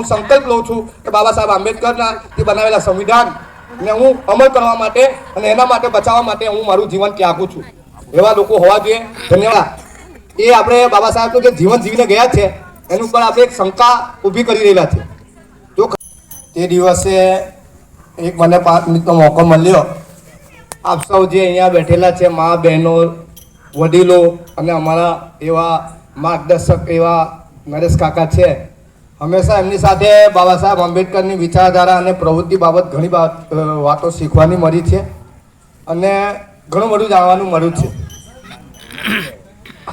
હું સંકલ્પ લઉં છું કે બાબા સાહેબ આંબેડકરના જે બનાવેલા સંવિધાન ને હું અમલ કરવા માટે અને એના માટે બચાવવા માટે હું મારું જીવન ત્યાગું છું. એવા લોકો હોવા જોઈએ. ધન્યવાદ. એ આપણે બાબા સાહેબનું જે જીવન જીવીને ગયા છે, એની ઉપર આપણે એક શંકા ઊભી કરી રહેલા છે. જો તે દિવસે એક મને પાંચ મિનિટનો મોકો મળ્યો. આપ સૌ જે અહીંયા બેઠેલા છે, મા, બહેનો, વડીલો અને અમારા એવા માર્ગદર્શક એવા નરેશ કાકા છે હંમેશા એમની સાથે બાબા સાહેબ આંબેડકરની વિચારધારા અને પ્રવૃત્તિ બાબત ઘણી વાતો શીખવાની મળી છે અને ઘણું બધું જાણવાનું મળ્યું છે.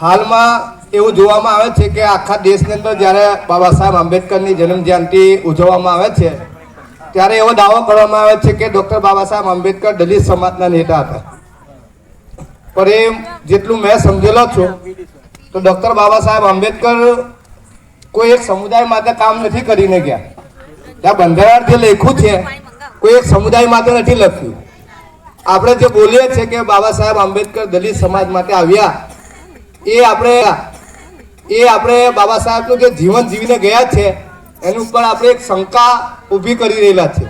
હાલમાં એવું જોવામાં આવે છે કે આખા દેશની અંદર જ્યારે બાબા સાહેબ આંબેડકરની જન્મ જયંતિ ઉજવવામાં આવે છે, ત્યારે એવો દાવો કરવામાં આવે છે કે ડૉક્ટર બાબા સાહેબ આંબેડકર દલિત સમાજના નેતા હતા. પણ એ જેટલું મેં સમજેલો છું, તો ડૉક્ટર બાબા સાહેબ આંબેડકર કોઈ એક સમુદાય માટે કામ નથી કરીને ગયા. ત્યાં બંધારણ જે લખ્યું છે. કોઈ એક સમુદાય માટે નથી લખ્યું. આપણે જે બોલીએ છીએ કે બાબા સાહેબ આંબેડકર દલિત સમાજ માટે આવ્યા, એ આપણે એ આપણે બાબા સાહેબનું જે જીવન જીવીને ગયા છે, એની ઉપર આપણે એક શંકા ઊભી કરી રહેલા છે.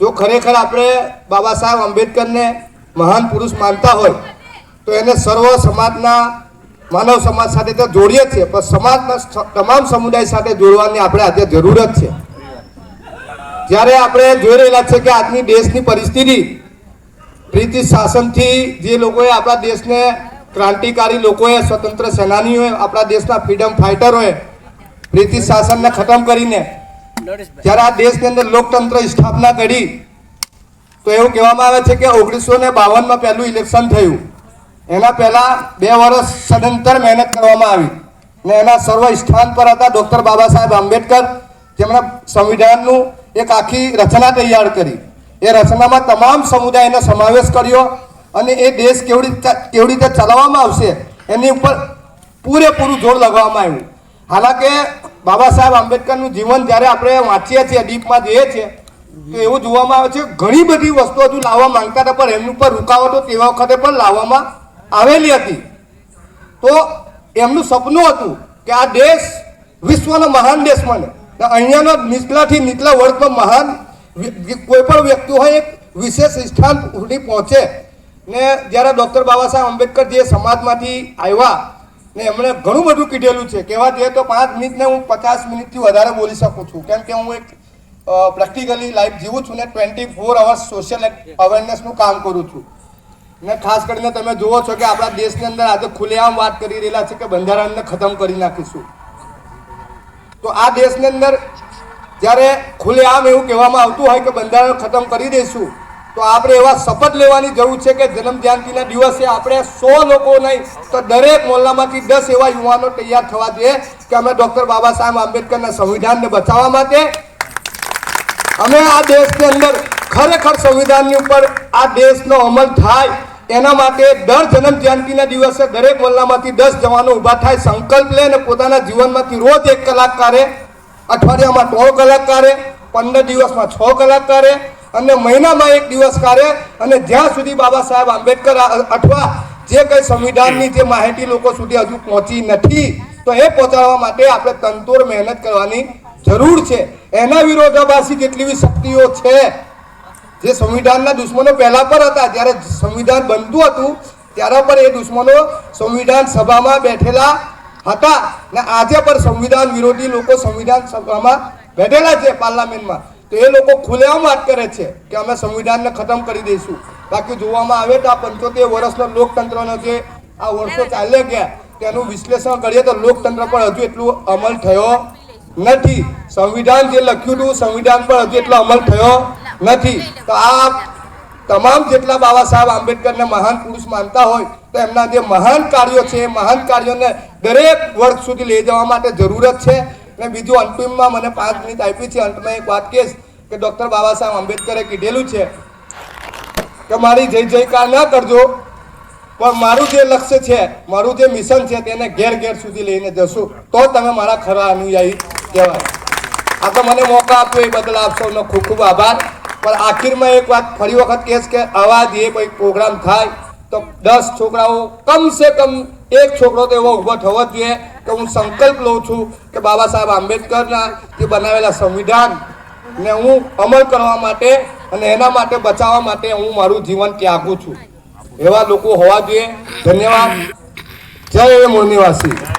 જો ખરેખર આપણે બાબા સાહેબ આંબેડકરને મહાન પુરુષ માનતા હોય, તો એને સર્વ સમાજના માનવ સમાજ સાથે તો જોડીએ છીએ, પણ સમાજના તમામ સમુદાય સાથે જોડવાની આપણે આજે જરૂરત છે. જ્યારે આપણે જોઈ રહેલા છે કે આજની દેશની પરિસ્થિતિ બ્રિટિશ શાસનથી જે લોકોએ આપણા દેશને ક્રાંતિકારી લોકોએ, સ્વતંત્ર સેનાનીઓએ, આપણા દેશના ફ્રીડમ ફાઇટરોએ બ્રિટિશ શાસનને ખતમ કરીને, જ્યારે આ દેશની અંદર લોકતંત્ર સ્થાપના કરી, તો એવું કહેવામાં આવે છે કે ઓગણીસો ને બાવનમાં પહેલું ઇલેક્શન થયું. એના પહેલાં બે વર્ષ સદંતર મહેનત કરવામાં આવી ને એના સર્વ સ્થાન પર હતા ડૉક્ટર બાબા સાહેબ આંબેડકર. જેમણે સંવિધાનનું એક આખી રચના તૈયાર કરી. એ રચનામાં તમામ સમુદાયનો સમાવેશ કર્યો અને એ દેશ કેવડી કેવી રીતે ચલાવવામાં આવશે એની ઉપર પૂરેપૂરું જોર લગાવવામાં આવ્યું. હાલાકે બાબા સાહેબ આંબેડકરનું જીવન જ્યારે આપણે વાંચીએ છીએ, ડીપમાં જઈએ છીએ, તો એવું જોવામાં આવે છે, ઘણી બધી વસ્તુઓ હજુ લાવવા માંગતા હતા, પણ એમની ઉપર રૂકાવટો તેવા વખતે પણ લાવવામાં આવેલી હતી. તો એમનું સપનું હતું કે આ દેશ વિશ્વનો મહાન દેશ બને. અહીંયાના નીચલાથી નીચલા વર્ગનો મહાન કોઈ પણ વ્યક્તિ હોય એક વિશેષ સ્થાન સુધી પહોંચે. ને જ્યારે ડૉક્ટર બાબા સાહેબ આંબેડકર જે સમાજમાંથી આવ્યા ને એમણે ઘણું બધું કીધેલું છે. કહેવા જઈએ તો પાંચ મિનિટને હું પચાસ મિનિટથી વધારે બોલી શકું છું. કેમ કે હું એક પ્રેક્ટિકલી લાઈફ જીવું છું ને ટ્વેન્ટી ફોર અવર્સ સોશિયલ અવેરનેસનું કામ કરું છું. ને ખાસ કરીને તમે જુઓ છો કે આપણા દેશની અંદર આજે ખુલ્લેઆમ વાત કરી રહેલા છે કે બંધારણને ખતમ કરી નાખીશું. તો આ દેશની અંદર જ્યારે ખુલ્લેઆમ એવું કહેવામાં આવતું હોય કે બંધારણ ખતમ કરી દઈશું, તો આપણે એવા શપથ લેવાની જરૂર છે કે જન્મ જયંતિના દિવસે આપણે સો લોકો નહીં, તો દરેક મોલ્લામાંથી દસ એવા યુવાનો તૈયાર થવા જોઈએ કે અમે ડૉક્ટર બાબા સાહેબ આંબેડકરના સંવિધાનને બચાવવા માટે. અમે આ દેશની અંદર ખરેખર સંવિધાનની ઉપર આ દેશનો અમલ થાય એના માટે દર જન્મ જયંતિના દિવસે દરેક મોહલ્લામાંથી દસ જવાનો ઊભા થાય. સંકલ્પ લે અને પોતાના જીવનમાંથી રોજ એક કલાક કાઢે. અઠવાડિયામાં ત્રણ કલાક કાઢે, પંદર દિવસમાં છ કલાક કાઢે અને મહિનામાં એક દિવસ કાઢે. અને જ્યાં સુધી બાબા સાહેબ આંબેડકર અથવા જે કંઈ સંવિધાનની જે માહિતી લોકો સુધી હજુ પહોંચી નથી, તો એ પહોંચાડવા માટે આપણે તંતુર મહેનત કરવાની જરૂર છે. એના વિરોધાભાસી જેટલી બી શક્તિઓ છે જે સંવિધાનના દુશ્મનો પહેલાં પણ હતા, જ્યારે સંવિધાન બનતું હતું, ત્યારે પણ એ દુશ્મનો સંવિધાન સભામાં બેઠેલા હતા ને આજે પણ સંવિધાન વિરોધી લોકો સંવિધાન સભામાં બેઠેલા છે પાર્લામેન્ટમાં. તો એ લોકો ખુલ્લેઆમ વાત કરે છે કે અમે સંવિધાનને ખતમ કરી દઈશું. બાકી જોવામાં આવે તો આ પંચોતેર વર્ષનો લોકતંત્રનો જે આ વર્ષો ચાલ્યા ગયા, તેનું વિશ્લેષણ કરીએ તો લોકતંત્ર પણ હજુ એટલું અમલ થયો નથી. સંવિધાન જે લખ્યું હતું, સંવિધાન પર હજુ એટલો અમલ થયો નથી. તો આ તમામ જેટલા બાબા સાહેબ આંબેડકરને મહાન પુરુષ માનતા હોય, તો એમના જે મહાન કાર્યો છે, એ મહાન કાર્યોને દરેક વર્ગ સુધી લઈ જવા માટે જરૂરત છે. અને બીજું અંતિમમાં મને પાંચ મિનિટ આપી છે. અંતમાં એક વાત કહીશ કે ડૉક્ટર બાબા સાહેબ આંબેડકરે કીધેલું છે કે મારી જય જયકાર ના કરજો, પણ મારું જે લક્ષ્ય છે, મારું જે મિશન છે, તેને ઘેર ઘેર સુધી લઈને જશું. તો તમે મારા ખરા અનુયાયી કહેવાય. આ તો મને મોકો આપ્યો, એ બદલ આપ સૌનો ખૂબ ખૂબ આભાર. પણ આખીરમાં એક વાત ફરી વખત કહેશ કે આવા જે કોઈ પ્રોગ્રામ થાય તો દસ છોકરાઓ કમ સે કમ એક છોકરો તો એવો ઊભો થવો જ જોઈએ કે હું સંકલ્પ લઉં છું કે બાબા સાહેબ આંબેડકરના જે બનાવેલા સંવિધાન ને હું અમલ કરવા માટે અને એના માટે બચાવવા માટે હું મારું જીવન ત્યાગું છું. એવા લોકો હોવા જોઈએ. ધન્યવાદ. જય મુનિવાસી. નિવાસી